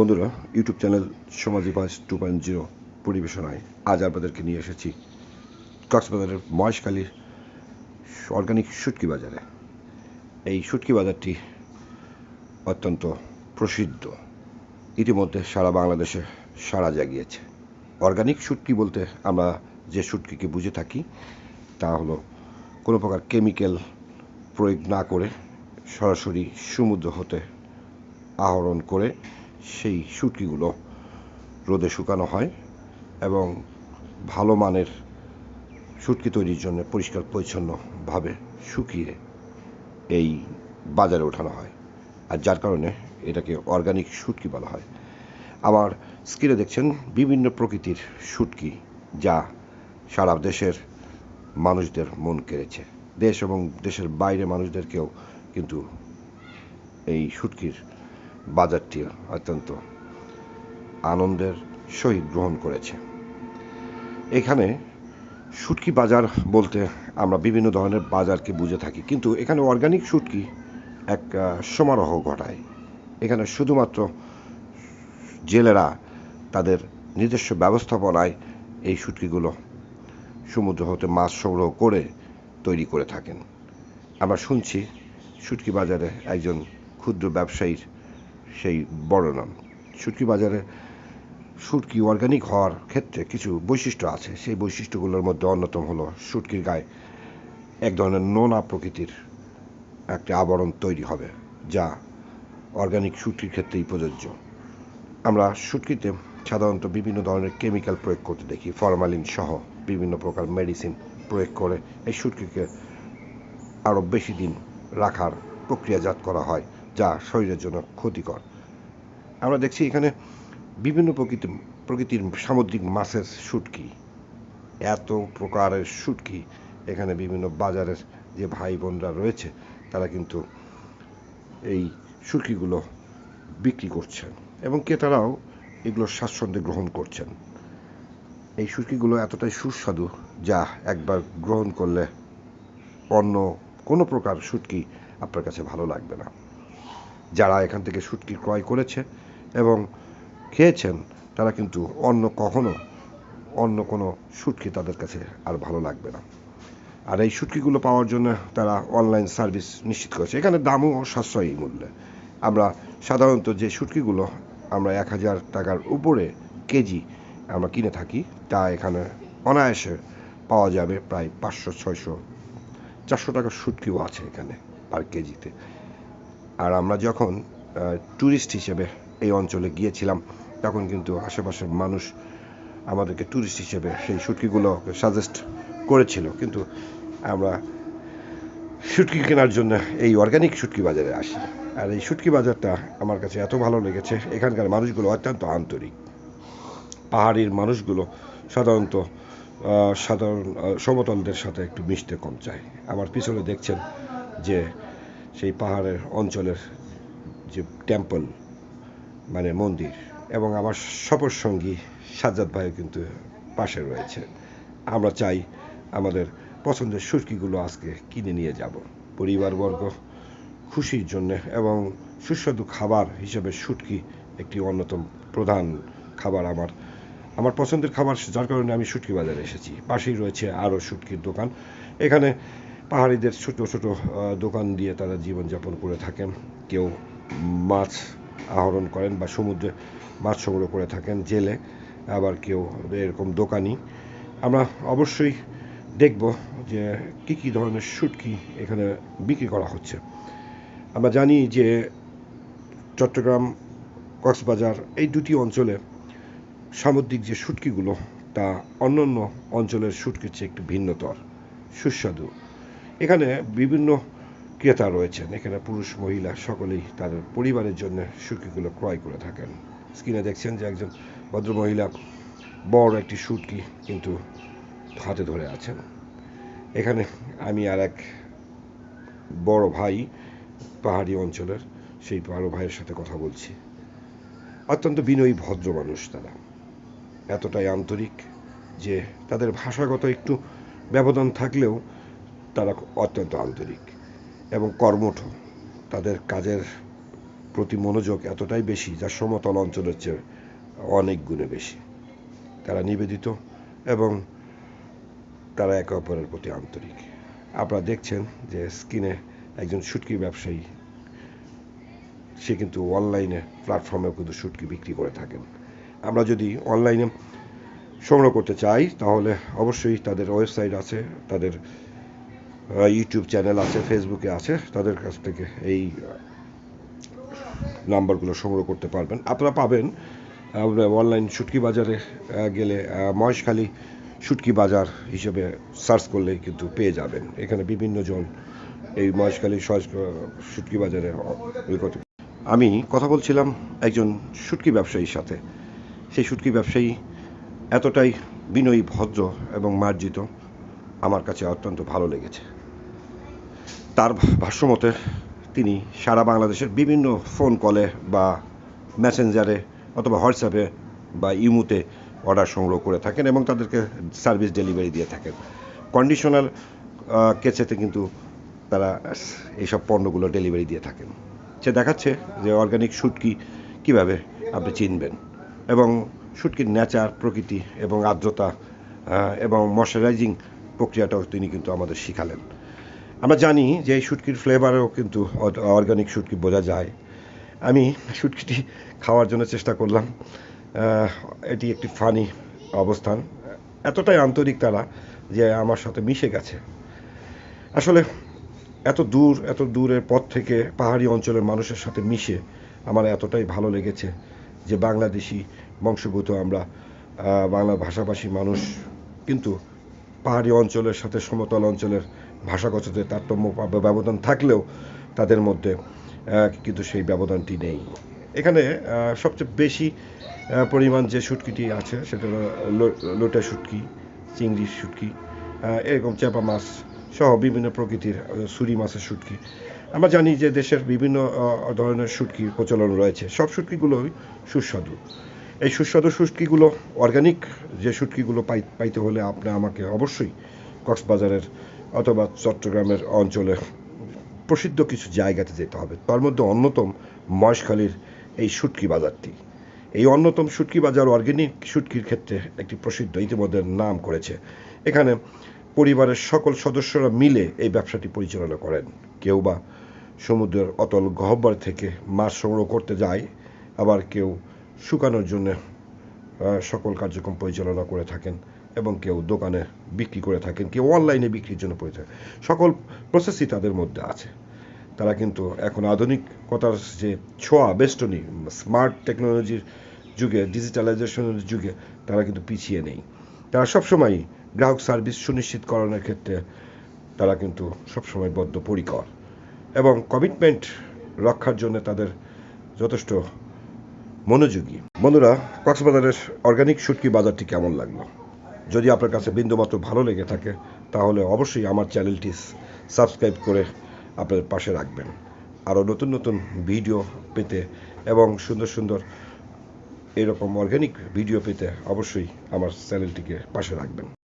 বন্ধুরা YouTube channel সমাজি পাঁচ two point zero পরিবেশনায় আজ আপনাদেরকে নিয়ে এসেছি কক্সবাজারের মহেশখালীর অর্গানিক শুটকি বাজারে। এই শুটকি বাজারটি অত্যন্ত প্রসিদ্ধ। ইতিমধ্যে সারা বাংলাদেশে সাড়া জাগিয়েছে। অর্গানিক শুটকি বলতে আমরা যে শুটকিকে বুঝে থাকি, তা হলো কোনো প্রকার কেমিক্যাল প্রয়োগ না করে সরাসরি সমুদ্র হতে আহরণ করে সেই শুটকিগুলো রোদে শুকানো হয় এবং ভালো মানের শুটকি তৈরির জন্য পরিষ্কার পরিচ্ছন্নভাবে শুকিয়ে এই বাজারে ওঠানো হয়। আর যার কারণে এটাকে অর্গানিক শুটকি বলা হয়। আবার স্ক্রিনে দেখছেন বিভিন্ন প্রকৃতির শুটকি যা সারা দেশের মানুষদের মন কেড়েছে। দেশ এবং দেশের বাইরে মানুষদেরকেও কিন্তু এই শুটকির বাজারটি অত্যন্ত আনন্দের সহিত গ্রহণ করেছে। এখানে শুটকি বাজার বলতে আমরা বিভিন্ন ধরনের বাজারকে বুঝে থাকি, কিন্তু এখানে অর্গানিক শুটকি এক সমারোহ ঘটায়। এখানে শুধুমাত্র জেলেরা তাদের নিজস্ব ব্যবস্থাপনায় এই শুটকিগুলো সমুদ্র হতে মাছ সংগ্রহ করে তৈরি করে থাকেন। আমরা শুনছি শুটকি বাজারে একজন ক্ষুদ্র ব্যবসায়ীর সেই বর্ণনা। শুটকি বাজারে শুটকি অর্গানিক হওয়ার ক্ষেত্রে কিছু বৈশিষ্ট্য আছে। সেই বৈশিষ্ট্যগুলোর মধ্যে অন্যতম হলো শুটকির গায়ে এক ধরনের নোনা প্রকৃতির একটা আবরণ তৈরি হবে, যা অর্গানিক শুটকির ক্ষেত্রেই প্রযোজ্য। আমরা শুটকিতে সাধারণত বিভিন্ন ধরনের কেমিক্যাল প্রয়োগ করতে দেখি ফরমালিন সহ বিভিন্ন প্রকার মেডিসিন প্রয়োগ করে এই শুটকিকে আরও বেশি দিন রাখার প্রক্রিয়াজাত করা হয়। যা শরীরের জন্য ক্ষতিকর। আমরা দেখছি এখানে বিভিন্ন প্রকৃতি, প্রকৃতির সামুদ্রিক মাছের শুটকি। এত প্রকারের শুটকি এখানে বিভিন্ন বাজারের যে ভাই বোনরা রয়েছে, তারা কিন্তু এই শুটকিগুলো বিক্রি করছেন এবং ক্রেতারাও এগুলো স্বাচ্ছন্দ্যে গ্রহণ করছেন। এই শুটকিগুলো এতটাই সুস্বাদু যা একবার গ্রহণ করলে অন্য কোনো প্রকার শুটকি আপনার কাছে ভালো লাগবে না। যারা এখান থেকে শুটকি ক্রয় করেছে এবং খেয়েছেন, তারা কিন্তু অন্য কখনো, অন্য কোনো শুটকি তাদের কাছে আর ভালো লাগবে না। আর এই শুটকিগুলো পাওয়ার জন্য তারা অনলাইন সার্ভিস নিশ্চিত করেছে। এখানে দামও সাশ্রয়ী মূল্যে। আমরা সাধারণত যে শুটকিগুলো আমরা এক হাজার টাকার উপরে কেজি আমরা কিনে থাকি, তা এখানে অনায়াসে পাওয়া যাবে প্রায় পাঁচশো, ছয়শো, চারশো টাকার শুটকিও আছে এখানে পার কেজিতে। আর আমরা যখন ট্যুরিস্ট হিসেবে এই অঞ্চলে গিয়েছিলাম, তখন কিন্তু আশেপাশের মানুষ আমাদেরকে ট্যুরিস্ট হিসেবে সেই শুটকিগুলোকে সাজেস্ট করেছিল। কিন্তু আমরা শুটকি কেনার জন্য এই অর্গানিক শুটকি বাজারে আসি। আর এই শুটকি বাজারটা আমার কাছে এত ভালো লেগেছে, এখানকার মানুষগুলো অত্যন্ত আন্তরিক। পাহাড়ির মানুষগুলো সাধারণত সাধারণ সমতলদের সাথে একটু মিশতে কম চায়। আমার পিছনে দেখছেন যে সেই পাহাড়ের অঞ্চলের যে টেম্পল মানে মন্দির এবং আমার সফর সঙ্গী সাজ্জাদ ভাইও কিন্তু পাশে রয়েছে। আমরা চাই আমাদের পছন্দের শুটকিগুলো আজকে কিনে নিয়ে যাব। পরিবারবর্গ খুশির জন্য এবং সুস্বাদু খাবার হিসেবে শুটকি একটি অন্যতম প্রধান খাবার আমার আমার পছন্দের খাবার, যার কারণে আমি শুটকি বাজারে এসেছি। পাশেই রয়েছে আরও শুটকির দোকান। এখানে পাহাড়িদের ছোট ছোট দোকান দিয়ে তারা জীবনযাপন করে থাকেন। কেউ মাছ আহরণ করেন বা সমুদ্রে মাছ সংগ্রহ করে থাকেন জেলে, আবার কেউ এরকম দোকানি। আমরা অবশ্যই দেখব যে কী কী ধরনের শুটকি এখানে বিক্রি করা হচ্ছে। আমরা জানি যে চট্টগ্রাম, কক্সবাজার এই দুটি অঞ্চলে সামুদ্রিক যে শুটকিগুলো তা অন্যান্য অঞ্চলের শুটকির চেয়ে একটু ভিন্নতর, সুস্বাদু। এখানে বিভিন্ন ক্রেতা রয়েছেন। এখানে পুরুষ, মহিলা সকলেই তাদের পরিবারের জন্য শুটকিগুলো ক্রয় করে থাকেন। স্ক্রিনে দেখছেন যে একজন ভদ্রমহিলা বড় একটি শুটকি কিন্তু হাতে ধরে আছেন। এখানে আমি আর এক বড় ভাই পাহাড়ি অঞ্চলের, সেই বড় ভাইয়ের সাথে কথা বলছি। অত্যন্ত বিনয়ী ভদ্র মানুষ তারা। এতটাই আন্তরিক যে তাদের ভাষাগত একটু ব্যবধান থাকলেও তারা অত্যন্ত আন্তরিক এবং কর্মঠ। তাদের কাজের প্রতি মনোযোগ এতটাই বেশি যা সমতল অঞ্চলের চেয়ে অনেক গুণে বেশি। তারা নিবেদিত এবং তারা একে অপরের প্রতি আন্তরিক। আপনারা দেখছেন যে স্ক্রিনে একজন শুটকি ব্যবসায়ী, সে কিন্তু অনলাইনে প্ল্যাটফর্মেও কিন্তু শুটকি বিক্রি করে থাকেন। আমরা যদি অনলাইনে সংগ্রহ করতে চাই, তাহলে অবশ্যই তাদের ওয়েবসাইট আছে, তাদের ইউটিউব চ্যানেল আছে ফেসবুকে আছে, তাদের কাছ থেকে এই নাম্বারগুলো সংগ্রহ করতে পারবেন। আপনারা পাবেন অনলাইন শুটকি বাজারে গেলে মহেশখালী শুটকি বাজার হিসেবে সার্চ করলেই কিন্তু পেয়ে যাবেন। এখানে বিভিন্ন জন এই মহেশখালী শুটকি বাজারে আমি কথা বলছিলাম একজন শুটকি ব্যবসায়ীর সাথে। সেই শুটকি ব্যবসায়ী এতটাই বিনয়ী, ভদ্র এবং মার্জিত, আমার কাছে অত্যন্ত ভালো লেগেছে। তার ভাষ্যমতে তিনি সারা বাংলাদেশের বিভিন্ন ফোন কলে বা মেসেঞ্জারে অথবা হোয়াটসঅ্যাপে বা ইমুতে অর্ডার সংগ্রহ করে থাকেন এবং তাদেরকে সার্ভিস ডেলিভারি দিয়ে থাকেন। কন্ডিশনাল কেচেতে কিন্তু তারা এইসব পণ্যগুলো ডেলিভারি দিয়ে থাকেন। সে দেখাচ্ছে যে অর্গানিক শুটকি কীভাবে আপনি চিনবেন এবং শুটকির নেচার, প্রকৃতি এবং আর্দ্রতা এবং ময়শ্চারাইজিং প্রক্রিয়াটাও তিনি কিন্তু আমাদের শিখালেন। আমরা জানি যে এই শুটকির ফ্লেভারও কিন্তু অর্গানিক শুটকি বোঝা যায়। আমি শুটকিটি খাওয়ার জন্য চেষ্টা করলাম। এটি একটি ফানি অবস্থান। এতটাই আন্তরিক তারা যে আমার সাথে মিশে গেছে। আসলে এত দূর, এত দূরের পথ থেকে পাহাড়ি অঞ্চলের মানুষের সাথে মিশে আমার এতটাই ভালো লেগেছে যে বাংলাদেশি বংশগত আমরা বাংলা ভাষাভাষী মানুষ কিন্তু পাহাড়ি অঞ্চলের সাথে সমতল অঞ্চলের ভাষাগত তারতম্য ব্যবধান থাকলেও তাদের মধ্যে কিন্তু সেই ব্যবধানটি নেই। এখানে সবচেয়ে বেশি পরিমাণ যে শুটকিটি আছে সেটা হলো লোটা শুটকি, চিংড়ি শুটকি এরকম চেপা মাছ সহ বিভিন্ন প্রকৃতির সুরি মাছের শুটকি। আমরা জানি যে দেশের বিভিন্ন ধরনের শুটকির প্রচলন রয়েছে। সব শুটকিগুলোই সুস্বাদু। এই সুস্বাদু শুটকিগুলো অর্গানিক যে শুটকিগুলো পাই, পাইতে হলে আপনি আমাকে অবশ্যই কক্সবাজারের অথবা চট্টগ্রামের অঞ্চলে প্রসিদ্ধ কিছু জায়গাতে যেতে হবে। তার মধ্যে অন্যতম মহেশখালীর এই শুটকি বাজারটি। এই অন্যতম শুটকি বাজার অর্গানিক শুটকির ক্ষেত্রে একটি প্রসিদ্ধ, ইতিমধ্যে নাম করেছে। এখানে পরিবারের সকল সদস্যরা মিলে এই ব্যবসাটি পরিচালনা করেন। কেউ বা সমুদ্রের অতল গহ্বর থেকে মাছ সংগ্রহ করতে যায়, আবার কেউ শুকানোর জন্য সকল কার্যক্রম পরিচালনা করে থাকেন। এবং কেউ দোকানে বিক্রি করে থাকেন, কেউ অনলাইনে বিক্রির জন্য করে থাকেন। সকল প্রসেসই তাদের মধ্যে আছে। তারা কিন্তু এখন আধুনিকতার যে ছোঁয়া, বেষ্টনী স্মার্ট টেকনোলজির যুগে ডিজিটালাইজেশনের যুগে তারা কিন্তু পিছিয়ে নেই। তারা সবসময় গ্রাহক সার্ভিস সুনিশ্চিত করানোর ক্ষেত্রে তারা কিন্তু সবসময় বদ্ধপরিকর এবং কমিটমেন্ট রক্ষার জন্য তাদের যথেষ্ট মনোযোগী। বন্ধুরা, কক্সবাজারের অর্গানিক শুটকি বাজারটি কেমন লাগল? যদি আপনার কাছে বিন্দুমাত্র ভালো লেগে থাকে, তাহলে অবশ্যই আমার চ্যানেলটি সাবস্ক্রাইব করে আপনাদের পাশে রাখবেন। আরও নতুন নতুন ভিডিও পেতে এবং সুন্দর সুন্দর এরকম অর্গ্যানিক ভিডিও পেতে অবশ্যই আমার চ্যানেলটিকে পাশে রাখবেন।